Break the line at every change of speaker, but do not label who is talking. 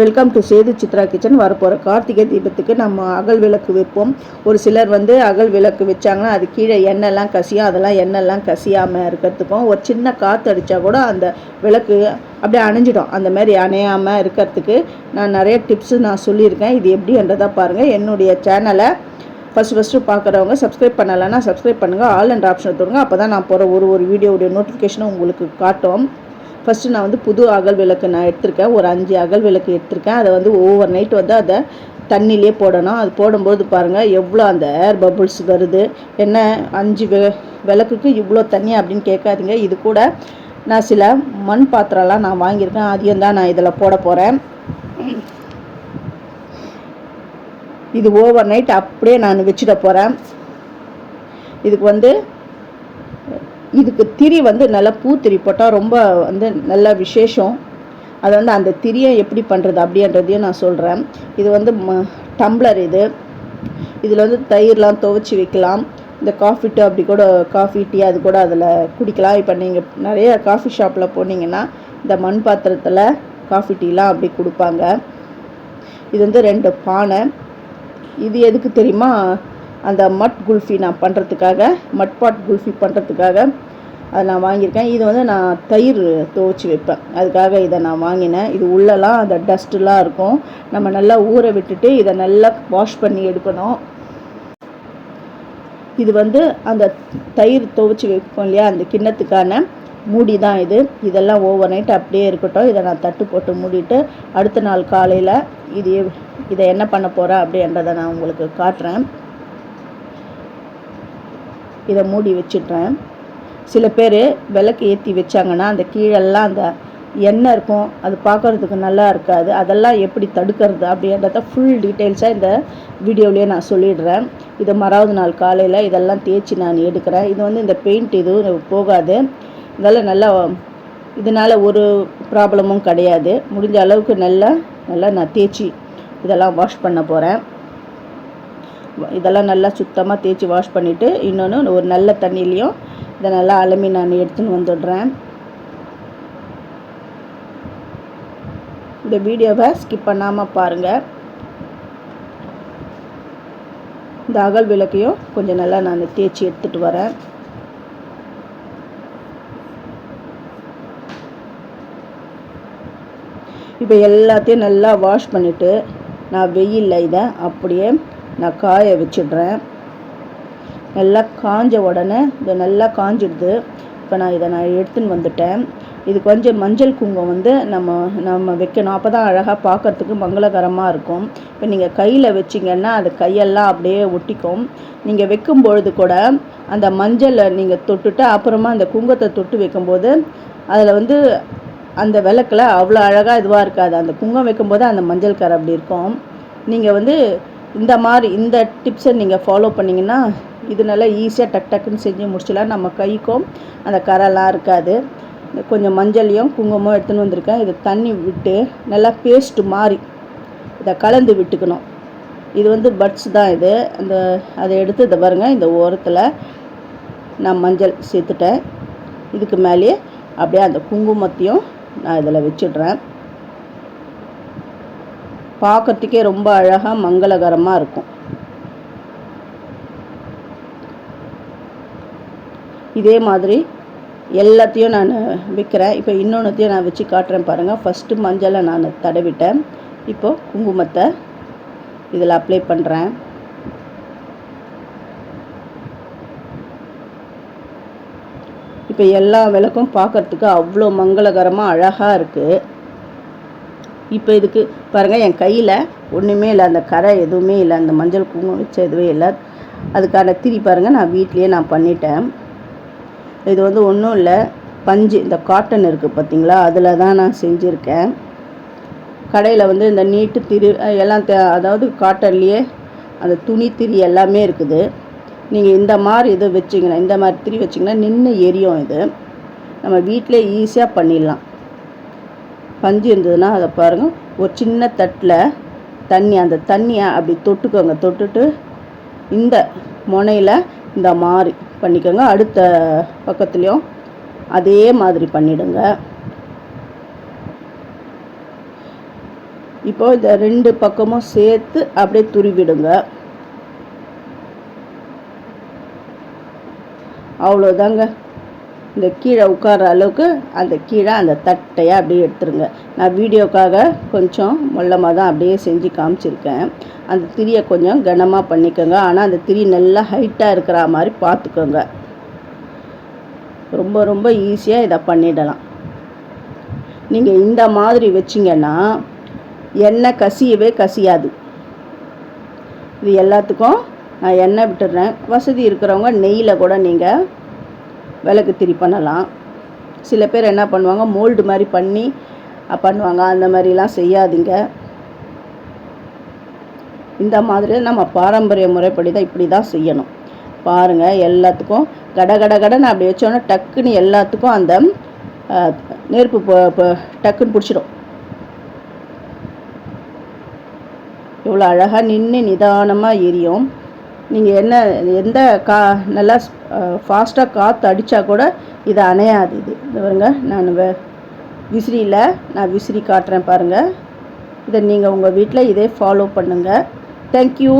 Welcome to Sethu Chitra kitchen வரப்போகிற கார்த்திகை தீபத்துக்கு நம்ம அகல் விளக்கு வைப்போம். ஒரு சிலர் வந்து அகல் விளக்கு வச்சாங்கன்னா அது கீழே எண்ணெய்லாம் கசியும். அதெல்லாம் எண்ணெய்லாம் கசியாமல் இருக்கிறதுக்கும் ஒரு சின்ன காற்று அடித்தா கூட அந்த விளக்கு அப்படியே அணைஞ்சிடும். அந்த மாதிரி அணையாமல் இருக்கிறதுக்கு நான் நிறைய டிப்ஸு நான் சொல்லியிருக்கேன். இது எப்படின்றதா பாருங்கள் என்னுடைய சேனலை ஃபஸ்ட் ஃபஸ்ட்டு பார்க்குறவங்க சப்ஸ்கிரைப் பண்ணலைன்னா சப்ஸ்கிரைப் பண்ணுங்கள் ஆல் அண்ட் ஆப்ஷன் தொடுங்க. அப்போ தான் நான் போகிற ஒரு ஒரு வீடியோடைய நோட்டிஃபிகேஷனும் உங்களுக்கு காட்டும். ஃபஸ்ட்டு நான் வந்து புது அகல் விளக்கு நான் எடுத்திருக்கேன். ஒரு அஞ்சு அகல் விளக்கு எடுத்திருக்கேன். அதை வந்து ஓவர் நைட் வந்து அதை தண்ணியிலே போடணும். அது போடும்போது பாருங்கள் எவ்வளோ அந்த ஏர் பபுள்ஸ் வருது. என்ன அஞ்சு விளக்குக்கு இவ்வளோ தண்ணி அப்படின்னு கேட்காதீங்க. இது கூட நான் சில மண் பாத்திரம்லாம் நான் வாங்கியிருக்கேன். அதையும் தான் நான் இதில் போட போகிறேன் இது ஓவர் நைட் அப்படியே நான் வச்சுட போகிறேன் இதுக்கு வந்து இதுக்கு திரி வந்து நல்லா பூத்திரி போட்டால் ரொம்ப வந்து நல்ல விசேஷம். அது வந்து அந்த திரியை எப்படி பண்ணுறது அப்படின்றதையும் நான் சொல்கிறேன் இது வந்து ம டம்ளர் இது. இதில் வந்து தயிர்லாம் துவைச்சி வைக்கலாம். இந்த காஃபி டூ அப்படி கூட காஃபி டீ அது கூட அதில் குடிக்கலாம். இப்போ நீங்கள் நிறைய காஃபி ஷாப்பில் போனீங்கன்னா இந்த மண் பாத்திரத்தில் காஃபி டீலாம் அப்படி கொடுப்பாங்க. இது வந்து ரெண்டு பானை. இது எதுக்கு தெரியுமா? அந்த மட் குல்ஃபி நான் பண்ணுறதுக்காக மட்பாட் குல்ஃபி பண்ணுறதுக்காக அதை நான் வாங்கியிருக்கேன். இது வந்து நான் தயிர் துவச்சி வைப்பேன். அதுக்காக இதை நான் வாங்கினேன். இது உள்ளெல்லாம் அந்த டஸ்ட்டுலாம் இருக்கும். நம்ம நல்லா ஊற விட்டுட்டு இதை நல்லா வாஷ் பண்ணி எடுக்கணும். இது வந்து அந்த தயிர் துவைச்சி வைப்போம் இல்லையா அந்த கிண்ணத்துக்கான மூடி தான் இது. இதெல்லாம் ஓவர் நைட் அப்படியே இருக்கட்டும். இதை நான் தட்டு போட்டு மூடிட்டு அடுத்த நாள் காலையில் இது இதை என்ன பண்ண போகிறேன் அப்படின்றத நான் உங்களுக்கு காட்டுறேன். இதை மூடி வச்சிடுறேன் சில பேர் விளக்கு ஏற்றி வச்சாங்கன்னா அந்த கீழெல்லாம் அந்த எண்ணெய் இருக்கும் அது பார்க்குறதுக்கு நல்லா இருக்காது. அதெல்லாம் எப்படி தடுக்கிறது அப்படின்றத ஃபுல் டீட்டெயில்ஸாக இந்த வீடியோவிலே நான் சொல்லிடுறேன். இது மறாவது நாள் காலையில் இதெல்லாம் தேய்ச்சி நான் எடுக்கிறேன். இது வந்து இந்த பெயிண்ட் இதுவும் போகாது. இதெல்லாம் நல்லா இதனால் ஒரு ப்ராப்ளமும் கிடையாது. முடிஞ்ச அளவுக்கு நல்லா நல்லா நான் தேய்ச்சி இதெல்லாம் வாஷ் பண்ண போகிறேன் இதெல்லாம் நல்லா சுத்தமாக தேய்ச்சி வாஷ் பண்ணிவிட்டு இன்னொன்று ஒரு நல்ல தண்ணியிலையும் இதை நல்லா அலமி நான் எடுத்துன்னு வந்துடுறேன். இந்த வீடியோவை ஸ்கிப் பண்ணாமல் பாருங்கள் இந்த அகல் விளக்கையும் கொஞ்சம் நல்லா நான் தேய்ச்சி எடுத்துகிட்டு வரேன். இப்போ எல்லாத்தையும் நல்லா வாஷ் பண்ணிவிட்டு நான் வெயிலில் இதை அப்படியே நான் காய வச்சிடுறேன். நல்லா காஞ்ச உடனே இது நல்லா காஞ்சிடுது. இப்போ நான் இதை நான் எடுத்துன்னு வந்துட்டேன். இது கொஞ்சம் மஞ்சள் குங்குமம் வந்து நம்ம நம்ம வைக்கணும். அப்போ தான் அழகாக பார்க்குறதுக்கு மங்களகரமாக இருக்கும். இப்போ நீங்கள் கையில் வச்சிங்கன்னா அது கையெல்லாம் அப்படியே ஒட்டிக்கும். நீங்கள் வைக்கும் பொழுது கூட அந்த மஞ்சளை நீங்கள் தொட்டுட்டு அப்புறமா அந்த குங்கத்தை தொட்டு வைக்கும்போது அதில் வந்து அந்த விளக்கில் அவ்வளோ அழகாக இதுவாக இருக்காது. அந்த குங்கம் வைக்கும்போது அந்த மஞ்சள் கரை அப்படி இருக்கும். நீங்கள் வந்து இந்த மாதிரி இந்த டிப்ஸை நீங்கள் ஃபாலோ பண்ணிங்கன்னா இது நல்லா ஈஸியாக டக் டக்குன்னு செஞ்சு முடிச்சிடலாம். நம்ம கைக்கும் அந்த கரைலாம் இருக்காது. கொஞ்சம் மஞ்சளையும் குங்குமம் எடுத்துன்னு வந்திருக்கேன். இதை தண்ணி விட்டு நல்லா பேஸ்ட்டு மாதிரி இதை கலந்து விட்டுக்கணும். இது வந்து பட்ஸ் தான் இது. அந்த அதை எடுத்து இதை பாருங்கள் இந்த ஓரத்தில் நான் மஞ்சள் சேர்த்துட்டேன். இதுக்கு மேலேயே அப்படியே அந்த குங்குமத்தையும் நான் இதில் வச்சிடுறேன். பார்க்கறதுக்கே ரொம்ப அழகாக மங்களகரமாக இருக்கும். இதே மாதிரி எல்லாத்தையும் நான் விற்கிறேன் இப்போ இன்னொன்றுத்தையும் நான் வச்சு காட்டுறேன் பாருங்கள் ஃபஸ்ட்டு மஞ்சளை நான் தடவிட்டேன். இப்போது குங்குமத்தை இதில் அப்ளை பண்ணுறேன் இப்போ எல்லா விளக்கும் பார்க்குறதுக்கு அவ்வளோ மங்களகரமாக அழகாக இருக்குது இப்போ இதுக்கு பாருங்கள் என் கையில் ஒன்றுமே இல்லை அந்த கரை எதுவுமே இல்லை அந்த மஞ்சள் குங்குமம் வச்ச எதுவே இல்லை. அதுக்கான திரி பாருங்கள் நான் வீட்லேயே நான் பண்ணிட்டேன். இது வந்து ஒன்றும் இல்லை பஞ்சு இந்த காட்டன் இருக்குது பார்த்தீங்களா அதில் தான் நான் செஞ்சுருக்கேன். கடையில் வந்து இந்த நீட்டு திரி எல்லாம் அதாவது காட்டன்லேயே அந்த துணி திரி எல்லாமே இருக்குது. நீங்கள் இந்த மாதிரி இது வச்சிங்கன்னா இந்த மாதிரி திரி வச்சிங்கன்னா நின்று எரியும் இது. நம்ம வீட்டிலே ஈஸியாக பண்ணிடலாம். பஞ்சு இருந்ததுன்னா அதை பாருங்கள் ஒரு சின்ன தட்டில் தண்ணி அந்த தண்ணியை அப்படி தொட்டுக்கோங்க. தொட்டுட்டு இந்த முனையில் இந்த மாதிரி பண்ணிக்கோங்க. அடுத்த பக்கத்துலேயும் அதே மாதிரி பண்ணிடுங்க. இப்போ இந்த ரெண்டு பக்கமும் சேர்த்து அப்படியே துருவிடுங்க. அவ்வளோதாங்க இந்த கீழே உட்கார அளவுக்கு அந்த கீழே அந்த தட்டையாக அப்படியே எடுத்துருங்க. நான் வீடியோக்காக கொஞ்சம் மொல்லமாக தான் அப்படியே செஞ்சு காமிச்சிருக்கேன். அந்த திரியை கொஞ்சம் கனமாக பண்ணிக்கோங்க. ஆனால் அந்த திரி நல்லா ஹைட்டாக இருக்கிற மாதிரி பார்த்துக்கோங்க. ரொம்ப ரொம்ப ஈஸியாக இதை பண்ணிடலாம். நீங்கள் இந்த மாதிரி வச்சிங்கன்னா எண்ணெய் கசியவே கசியாது. இது எல்லாத்துக்கும் நான் எண்ணெய் விட்டுடுறேன். வசதி இருக்கிறவங்க நெய்யில் கூட நீங்கள் விளக்கு திரி பண்ணலாம். சில பேர் என்ன பண்ணுவாங்க மோல்டு மாதிரி பண்ணி பண்ணுவாங்க. அந்த மாதிரிலாம் செய்யாதீங்க. இந்த மாதிரி நம்ம பாரம்பரிய முறைப்படி தான் இப்படி தான் செய்யணும். பாருங்கள் எல்லாத்துக்கும் கட கட கடன்னு அப்படி வச்சோன்னா டக்குன்னு எல்லாத்துக்கும் அந்த நெருப்பு டக்குன்னு பிடிச்சிடும். இவ்வளோ அழகாக நின்று நிதானமாக எரியும். நீங்கள் என்ன எந்த கா நல்லா ஃபாஸ்ட்டாக காற்று அடித்தா கூட இது அணையாது இது. இது பாருங்க நான் வே விசிறியில் நான் விசிறி காட்டுறேன் பாருங்கள் இதை நீங்கள் உங்கள் வீட்டில் இதே ஃபாலோ பண்ணுங்கள் தேங்க்யூ